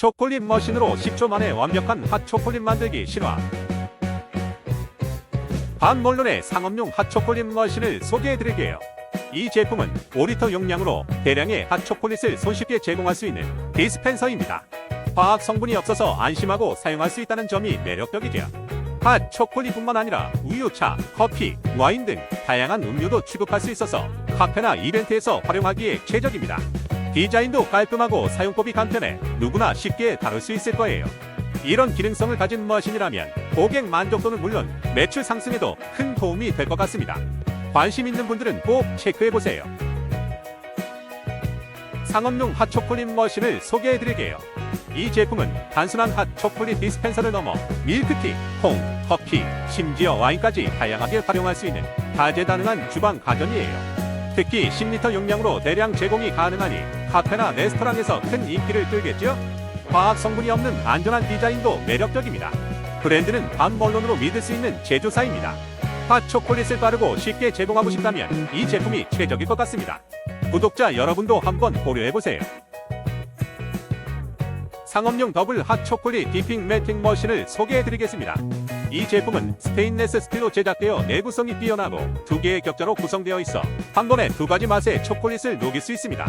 초콜릿 머신으로 10초 만에 완벽한 핫초콜릿 만들기 실화. 반몰론의 상업용 핫초콜릿 머신을 소개해드릴게요. 이 제품은 5리터 용량으로 대량의 핫초콜릿을 손쉽게 제공할 수 있는 디스펜서입니다. 화학 성분이 없어서 안심하고 사용할 수 있다는 점이 매력적이죠. 핫 초콜릿뿐만 아니라 우유차, 커피, 와인 등 다양한 음료도 취급할 수 있어서 카페나 이벤트에서 활용하기에 최적입니다. 디자인도 깔끔하고 사용법이 간편해 누구나 쉽게 다룰 수 있을 거예요. 이런 기능성을 가진 머신이라면 고객 만족도는 물론 매출 상승에도 큰 도움이 될 것 같습니다. 관심 있는 분들은 꼭 체크해 보세요. 상업용 핫초콜릿 머신을 소개해 드릴게요. 이 제품은 단순한 핫 초콜릿 디스펜서를 넘어 밀크티, 콩, 커피, 심지어 와인까지 다양하게 활용할 수 있는 다재다능한 주방 가전이에요. 특히 10리터 용량으로 대량 제공이 가능하니 카페나 레스토랑에서 큰 인기를 끌겠죠? 화학 성분이 없는 안전한 디자인도 매력적입니다. 브랜드는 반벌론으로 믿을 수 있는 제조사입니다. 핫 초콜릿을 빠르고 쉽게 제공하고 싶다면 이 제품이 최적일 것 같습니다. 구독자 여러분도 한번 고려해보세요. 상업용 더블 핫 초콜릿 디핑 매팅 머신을 소개해드리겠습니다. 이 제품은 스테인레스 스틸로 제작되어 내구성이 뛰어나고 두 개의 격자로 구성되어 있어 한 번에 두 가지 맛의 초콜릿을 녹일 수 있습니다.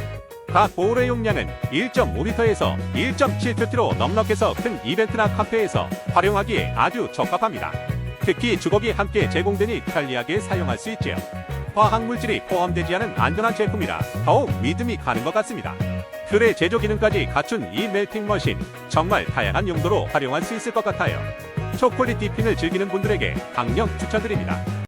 각 보울의 용량은 1.5리터에서 1.7kg로 넉넉해서 큰 이벤트나 카페에서 활용하기에 아주 적합합니다. 특히 주걱이 함께 제공되니 편리하게 사용할 수 있지요. 화학 물질이 포함되지 않은 안전한 제품이라 더욱 믿음이 가는 것 같습니다. 틀의 제조 기능까지 갖춘 이 멜팅 머신 정말 다양한 용도로 활용할 수 있을 것 같아요. 초콜릿 디핑을 즐기는 분들에게 강력 추천드립니다.